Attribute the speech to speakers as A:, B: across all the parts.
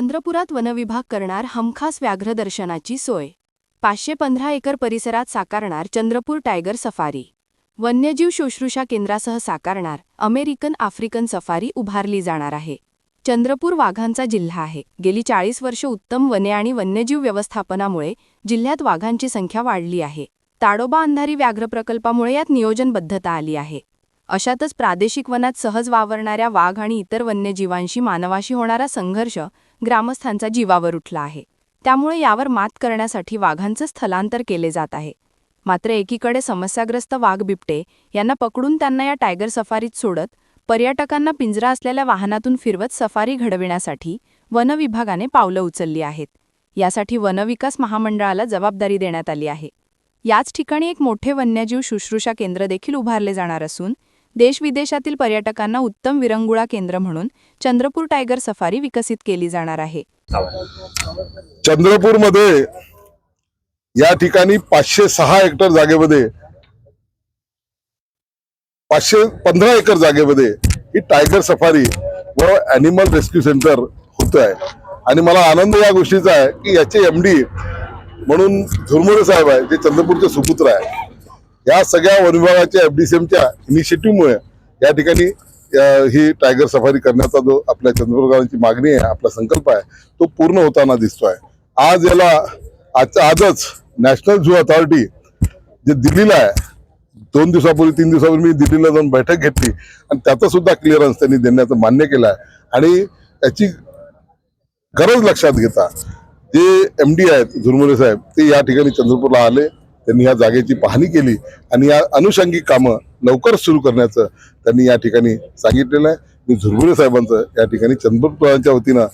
A: चंद्रपुरात वनविभाग करणार हमखास व्याघ्र दर्शनाची सोय. पाचशे पंधरा एकर परिसरात साकारणार चंद्रपूर टायगर सफारी. वन्यजीव शुश्रूषा केंद्रासह साकारणार अमेरिकन आफ्रिकन सफारी उभारली जाणार आहे. चंद्रपूर वाघांचा जिल्हा आहे. गेली चाळीस वर्ष उत्तम वने आणि वन्यजीव व्यवस्थापनामुळे जिल्ह्यात वाघांची संख्या वाढली आहे. ताडोबा अंधारी व्याघ्र प्रकल्पामुळे यात नियोजनबद्धता आली आहे. अशातच प्रादेशिक वनात सहज वावरणाऱ्या वाघ आणि इतर वन्यजीवांशी मानवाशी होणारा संघर्ष ग्रामस्थांचा जीवावर उठला आहे. त्यामुळे यावर मात करण्यासाठी वाघांचं स्थलांतर केले जात आहे. मात्र एकीकडे समस्याग्रस्त वाघ बिबटे यांना पकडून त्यांना या टायगर सफारीत सोडत पर्यटकांना पिंजरा असलेल्या वाहनातून फिरवत सफारी घडविण्यासाठी वनविभागाने पावलं उचलली आहेत. यासाठी वनविकास महामंडळाला जबाबदारी देण्यात आली आहे. याच ठिकाणी एक मोठे वन्यजीव शुश्रूषा केंद्र देखील उभारले जाणार असून देशविदेशातील पर्यटकांना उत्तम विरंगुळा केंद्र म्हणून चंद्रपूर टायगर सफारी विकसित केली जाणार आहे.
B: चंद्रपूरमध्ये या ठिकाणी पाचशे सहा हेक्टर जागेमध्ये पाचशे पंधरा एकर जागेमध्ये ही टायगर सफारी व अॅनिमल रेस्क्यू सेंटर होत आहे आणि मला आनंद या गोष्टीचा आहे की याचे एम डी म्हणून झुरमुरे साहेब आहे जे चंद्रपूरचे सुपुत्र आहे. या सगळ्या वन विभागाच्या एफ डी सी एमच्या इनिशिएटिव्हमुळे या ठिकाणी ही टायगर सफारी करण्याचा जो आपल्या चंद्रपूरकरांची मागणी आहे आपला संकल्प आहे तो पूर्ण होताना दिसतोय. आज याला आजच्या आजच नॅशनल झू अथॉरिटी जे दिल्लीला आहे दोन दिवसापूर्वी तीन दिवसापूर्वी मी दिल्लीला जाऊन बैठक घेतली आणि त्याचं सुद्धा क्लिअरन्स त्यांनी देण्याचं मान्य केलं आहे. आणि याची गरज लक्षात घेता जे एम डी आहेत झुरमुरे साहेब ते या ठिकाणी चंद्रपूरला आले. त्यांनी या जागेची पाहणी केली आणि या अनुषंगिक कामं लवकर सुरू करण्याचं त्यांनी या ठिकाणी सांगितलेलं आहे. मी झुरबुरे साहेबांचं या ठिकाणी चंद्रपूरच्या वतीनं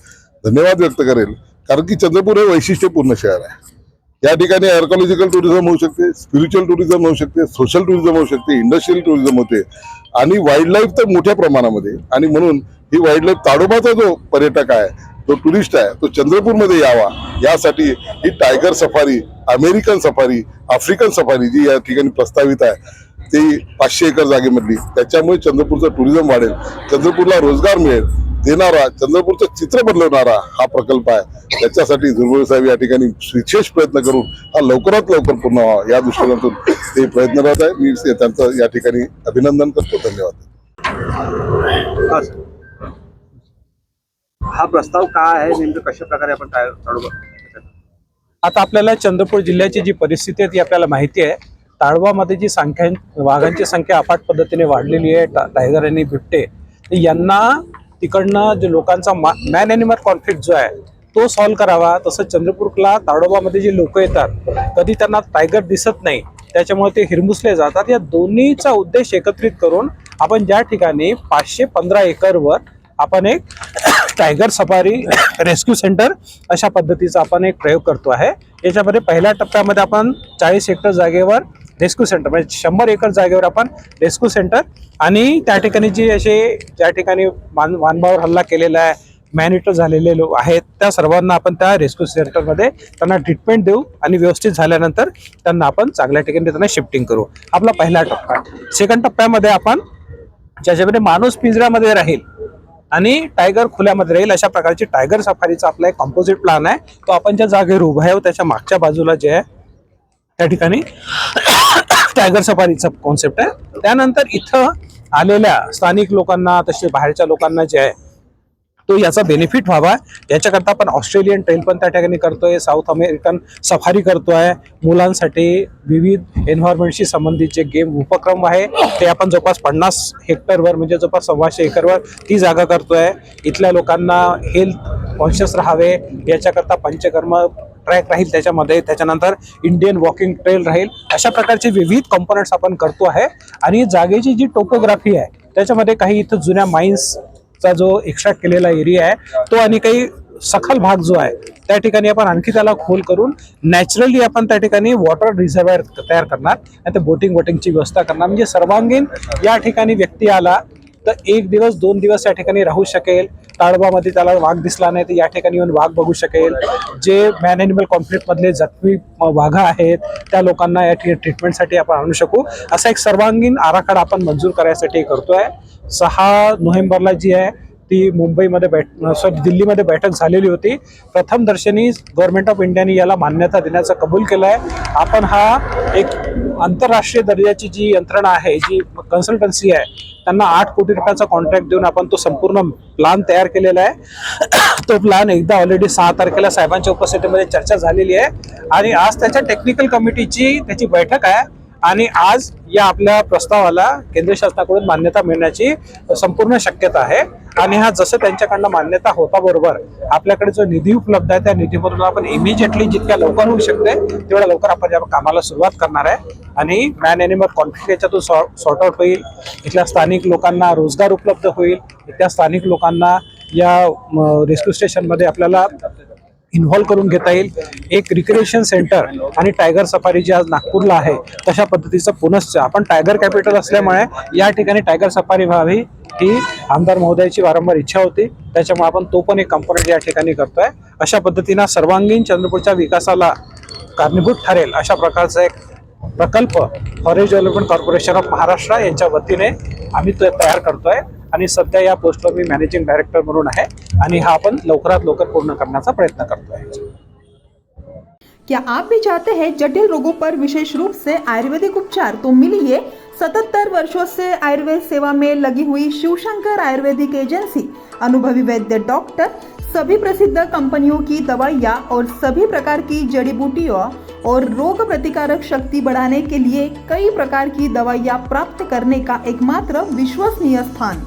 B: धन्यवाद व्यक्त करेल कारण की चंद्रपूर हे वैशिष्ट्यपूर्ण शहर आहे. या ठिकाणी आर्कॉलॉजिकल टुरिझम होऊ शकते स्पिरिच्युअल टुरिझम होऊ शकते सोशल टुरिझम होऊ शकते इंडस्ट्रियल टुरिझम होते. आणि वाईल्ड लाईफ तर मोठ्या प्रमाणामध्ये आणि म्हणून ही वाईल्ड लाईफ ताडोबाचा जो पर्यटक आहे जो टुरिस्ट आहे तो चंद्रपूरमध्ये यावा. यासाठी ही tiger safari American safari African safari जी या ठिकाणी प्रस्तावित आहे ती पाचशे एकर जागेमधली. त्याच्यामुळे चंद्रपूरचं टुरिझम वाढेल. चंद्रपूरला रोजगार मिळेल. देणारा चंद्रपूरचं चित्र बदलवणारा हा प्रकल्प आहे. त्याच्यासाठी झुरमुळे साहेब या ठिकाणी विशेष प्रयत्न करून हा लवकरात लवकर पूर्ण व्हावा. या दृष्टिकोनातून ते प्रयत्नरत आहे. मी त्यांचं या ठिकाणी अभिनंदन करतो. धन्यवाद.
C: हा प्रस्ताव काय आहे? नेमकं कशा प्रकारे आपण काय ताडोबा
D: आता आपल्याला चंद्रपूर जिल्ह्याची जी परिस्थिती आहे ती आपल्याला माहिती आहे. ताळवामध्ये जी संख्या वाघांची संख्या अफाट पद्धतीने वाढलेली आहे टायगर आणि बिबटे यांना तिकडनं जे लोकांचा मॅन अॅनिमल कॉन्फ्लिक्ट जो आहे तो सॉल्व करावा. तसं चंद्रपूरला ताडोबामध्ये जे लोक येतात कधी त्यांना टायगर दिसत नाही त्याच्यामुळे ते हिरमुसले जातात. या दोन्हीचा उद्देश एकत्रित करून आपण ज्या ठिकाणी पाचशे पंधरा एकरवर आपण एक टायगर सफारी रेस्क्यू सेंटर अशा पद्धतीचा आपण एक प्रयोग करतो आहे. याच्यामध्ये पहिल्या टप्प्यामध्ये आपण चाळीस हेक्टर जागेवर रेस्क्यू सेंटर म्हणजे शंभर एकर जागेवर आपण रेस्क्यू सेंटर आणि त्या ठिकाणी जे असे ज्या ठिकाणी मान मानभावर हल्ला केलेला आहे मॅनिटर झालेले लोक आहेत त्या सर्वांना आपण त्या रेस्क्यू सेंटरमध्ये त्यांना ट्रीटमेंट देऊ आणि व्यवस्थित झाल्यानंतर त्यांना आपण चांगल्या ठिकाणी त्यांना शिफ्टिंग करू. आपला पहिला टप्पा. सेकंड टप्प्यामध्ये आपण ज्याच्यामध्ये माणूस पिंजऱ्यामध्ये राहील आणि टायगर खुल्यामध्ये राहील अशा प्रकारची टायगर सफारीचा आपला एक कॉम्पोजिट प्लॅन आहे. तो आपण ज्या जागेवर उभा आहे त्याच्या मागच्या बाजूला जे आहे त्या ठिकाणी टायगर सफारीचा कॉन्सेप्ट आहे. त्यानंतर इथं आलेल्या स्थानिक लोकांना तसे बाहेरच्या लोकांना जे आहे तो याचा बेनिफिट व्हावा. याच्याकरता आपण ऑस्ट्रेलियन ट्रेल पण त्या ठिकाणी करतोय. साऊथ अमेरिकन सफारी करतोय. मुलांसाठी विविध एन्व्हायरमेंटशी संबंधित जे गेम उपक्रम आहे ते आपण जवळपास पन्नास हेक्टरवर म्हणजे जवळपास सव्वाशे एकरवर ती जागा करतोय. इथल्या लोकांना हेल्थ कॉन्शियस राहावे. याच्याकरता पंचकर्म ट्रॅक राहील त्याच्यामध्ये. त्याच्यानंतर इंडियन वॉकिंग ट्रेल राहील. अशा प्रकारचे विविध कॉम्पोनंट्स आपण करतो आहे. आणि जागेची जी टोपोग्राफी आहे त्याच्यामध्ये काही इथं जुन्या माइन्स चा जो एक्स्ट्रॅक्ट केलेला एरिया आहे तो आणि काही सखल भाग जो आहे त्या ठिकाणी आपण आणखी त्याला खोल करून नॅचरली आपण त्या ठिकाणी वॉटर रिझर्वायर तयार करणार. आणि ते बोटिंग वोटिंगची व्यवस्था करणार. म्हणजे सर्वांगीण या ठिकाणी व्यक्ती आला तर एक दिवस दोन दिवस या ठिकाणी राहू शकेल. ताळबामध्ये त्याला वाघ दिसला नाही तर या ठिकाणी येऊन वाघ बघू शकेल. जे मॅन अॅनिमल कॉन्फ्लिक्टमधले जखमी वाघा आहेत त्या लोकांना या ट्रीटमेंटसाठी आपण आणू शकू. असा एक सर्वांगीण आराखडा आपण मंजूर करायसाठी करतोय. सहा नोव्हेंबरला जी आहे ती मुंबईमध्ये बैठ सॉरी दिल्लीमध्ये बैठक झालेली होती. प्रथम दर्शनी गव्हर्नमेंट ऑफ इंडियाने याला मान्यता देण्याचं कबूल केलं आहे आपण हा एक आंतरराष्ट्रीय दर्जाची जी यंत्रणा आहे जी कन्सल्टन्सी आहे त्यांना आठ कोटी रुपयाचा कॉन्ट्रॅक्ट देऊन आपण तो संपूर्ण प्लान तयार केलेला आहे. तो प्लान एकदा ऑलरेडी सहा तारखेला साहेबांच्या उपस्थितीमध्ये चर्चा झालेली आहे. आणि आज त्याच्या टेक्निकल कमिटीची त्याची बैठक आहे. आणि आज या आपल्या प्रस्तावाला केंद्र शासनाकडून मान्यता मिळण्याची संपूर्ण शक्यता आहे. आणि हा जसं त्यांच्याकडनं मान्यता होता बरोबर आपल्याकडे जो निधी उपलब्ध आहे त्या निधीमधून आपण इमिजिएटली जितक्या लवकर होऊ शकते तेवढ्या लवकर आपण या कामाला सुरुवात करणार आहे. आणि मॅन एनिमल कॉन्फ्लिक्ट याच्यातून सॉर्ट आउट होईल. इथल्या स्थानिक लोकांना रोजगार उपलब्ध होईल. इथल्या स्थानिक लोकांना या रेस्क्यू स्टेशनमध्ये आपल्याला इन्व्हॉल्व करून घेता येईल. एक रिक्रिएशन सेंटर आणि टायगर सफारी जी आज नागपूरला आहे तशा पद्धतीचं पुनश्च आपण टायगर कॅपिटल असल्यामुळे या ठिकाणी टायगर सफारी व्हावी ही आमदार महोदयाची वारंवार इच्छा होती. त्याच्यामुळे आपण तो पण एक कंपोनंट या ठिकाणी करतोय. अशा पद्धतीनं सर्वांगीण चंद्रपूरच्या विकासाला कारणीभूत ठरेल अशा प्रकारचा एक प्रकल्प forest development corporation of Maharashtra यांच्या वतीने आम्ही तो तयार करतोय. आणि सध्या या पोस्टवर मी मॅनेजिंग डायरेक्टर म्हणून आहे आणि हा आपण लवकरात लवकर पूर्ण करण्याचा प्रयत्न करतोय.
E: क्या आप भी चाहते हैं जटिल रोगों पर विशेष रूप से आयुर्वेदिक उपचार तो मिलिए सतहत्तर वर्षों से आयुर्वेद सेवा में लगी हुई शिवशंकर आयुर्वेदिक एजेंसी अनुभवी वैद्य डॉक्टर सभी प्रसिद्ध कंपनियों की दवाइयाँ और सभी प्रकार की जड़ी बूटियों और रोग प्रतिकारक शक्ति बढ़ाने के लिए कई प्रकार की दवाइयाँ प्राप्त करने का एकमात्र विश्वसनीय स्थान।